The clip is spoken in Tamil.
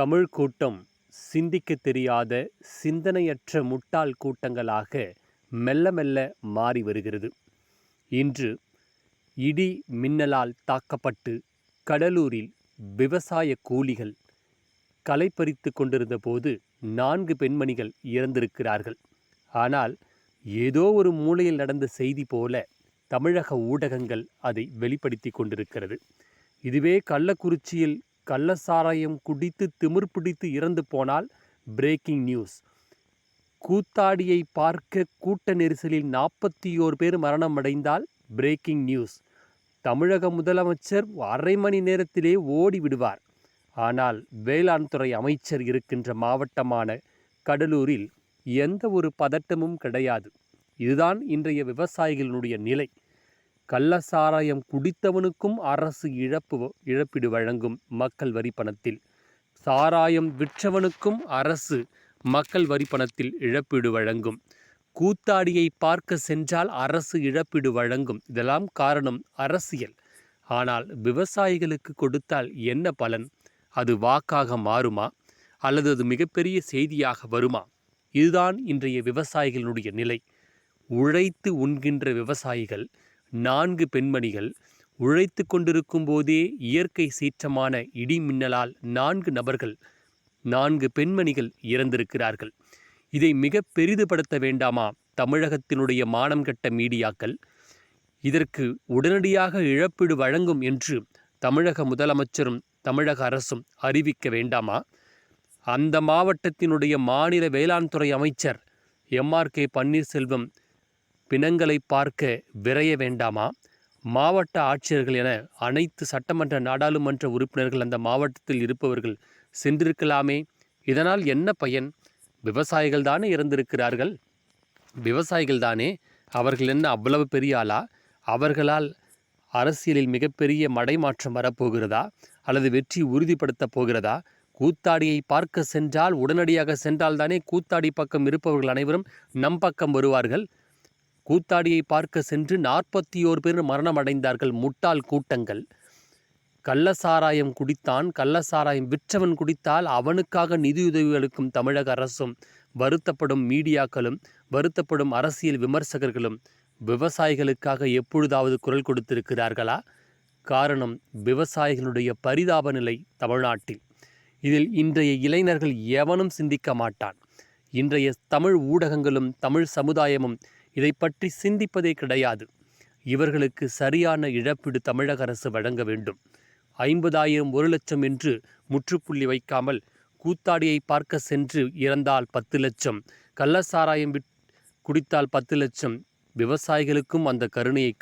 தமிழ் கூட்டம் சிந்திக்க தெரியாத சிந்தனையற்ற முட்டாள் கூட்டங்களாக மெல்ல மெல்ல மாறி வருகிறது. இன்று இடி மின்னலால் தாக்கப்பட்டு கடலூரில் விவசாய கூலிகள் களை பறித்து கொண்டிருந்த போது நான்கு பெண்மணிகள் இறந்திருக்கிறார்கள். ஆனால் ஏதோ ஒரு மூலையில் நடந்த செய்தி போல தமிழக ஊடகங்கள் அதை வெளிப்படுத்தி கொண்டிருக்கிறது. இதுவே கள்ளக்குறிச்சியில் கள்ளசாராயம் குடித்து திமிர் பிடித்து இறந்து போனால் பிரேக்கிங் நியூஸ் கூத்தாடியை பார்க்க கூட்ட நெரிசலில் நாற்பத்தி ஓர் பேர் மரணம் அடைந்தால் பிரேக்கிங் நியூஸ் தமிழக முதலமைச்சர் அரை மணி நேரத்திலே ஓடி விடுவார். ஆனால் வேளாண் துறை அமைச்சர் இருக்கின்ற மாவட்டமான கடலூரில் எந்த ஒரு பதட்டமும் கிடையாது. இதுதான் இன்றைய விவசாயிகளினுடைய நிலை. கள்ளசாராயம் குடித்தவனுக்கும் அரசு இழப்பு இழப்பீடு வழங்கும் மக்கள் வரி பணத்தில். சாராயம் விற்றவனுக்கும் அரசு மக்கள் வரி பணத்தில் இழப்பீடு வழங்கும். கூத்தாடியை பார்க்க சென்றால் அரசு இழப்பீடு வழங்கும். இதெல்லாம் காரணம் அரசியல். ஆனால் விவசாயிகளுக்கு கொடுத்தால் என்ன பலன்? அது வாக்காக மாறுமா? அல்லது அது மிகப்பெரிய செய்தியாக வருமா? இதுதான் இன்றைய விவசாயிகளுடைய நிலை. உழைத்து உண்கின்ற விவசாயிகள் நான்கு பெண்மணிகள் உழைத்து கொண்டிருக்கும் போதே இயற்கை சீற்றமான இடி மின்னலால் நான்கு நபர்கள் நான்கு பெண்மணிகள் இறந்திருக்கிறார்கள். இதை மிக பெரிதுபடுத்த வேண்டாமா? தமிழகத்தினுடைய மானம் கட்ட மீடியாக்கள் இதற்கு உடனடியாக இழப்பீடு வழங்கும் என்று தமிழக முதலமைச்சரும் தமிழக அரசும் அறிவிக்க வேண்டாமா? அந்த மாவட்டத்தினுடைய மாநில வேளாண் துறை அமைச்சர் எம்ஆர் கே பன்னீர்செல்வம் பிணங்களை பார்க்க விரைய வேண்டாமா? மாவட்ட ஆட்சியர்கள் என அனைத்து சட்டமன்ற நாடாளுமன்ற உறுப்பினர்கள் அந்த மாவட்டத்தில் இருப்பவர்கள் சென்றிருக்கலாமே. இதனால் என்ன பயன்? விவசாயிகள் தானே இறந்திருக்கிறார்கள்? விவசாயிகள் தானே? அவர்கள் என்ன அவ்வளவு பெரிய ஆளா? அவர்களால் அரசியலில் மிகப்பெரிய மடைமாற்றம் வரப்போகிறதா? அல்லது வெற்றி உறுதிப்படுத்தப் போகிறதா? கூத்தாடியை பார்க்க சென்றால் உடனடியாக சென்றால் தானே கூத்தாடி பக்கம் இருப்பவர்கள் அனைவரும் நம் பக்கம் வருவார்கள்? கூத்தாடியை பார்க்க சென்று நாற்பத்தி ஓர் பேர் மரணம் அடைந்தார்கள் முட்டாள் கூட்டங்கள். கள்ளசாராயம் குடித்தான். கள்ளசாராயம் விற்றவன் குடித்தால் அவனுக்காக நிதியுதவி அளிக்கும் தமிழக அரசும் வருத்தப்படும் மீடியாக்களும் வருத்தப்படும் அரசியல் விமர்சகர்களும் விவசாயிகளுக்காக எப்பொழுதாவது குரல் கொடுத்திருக்கிறார்களா? காரணம் விவசாயிகளுடைய பரிதாப நிலை தமிழ்நாட்டில். இதில் இன்றைய இளைஞர்கள் எவனும் சிந்திக்க மாட்டான். இன்றைய தமிழ் ஊடகங்களும் தமிழ் சமுதாயமும் இதை பற்றி சிந்திப்பதே கிடையாது. இவர்களுக்கு சரியான இழப்பீடு தமிழக அரசு வழங்க வேண்டும். ஐம்பதாயிரம் ஒரு லட்சம் என்று முற்றுப்புள்ளி வைக்காமல் கூத்தாடியை பார்க்க சென்று இறந்தால் பத்து லட்சம் கள்ளசாராயம் விட் குடித்தால் பத்து லட்சம். விவசாயிகளுக்கும் அந்த கருணையை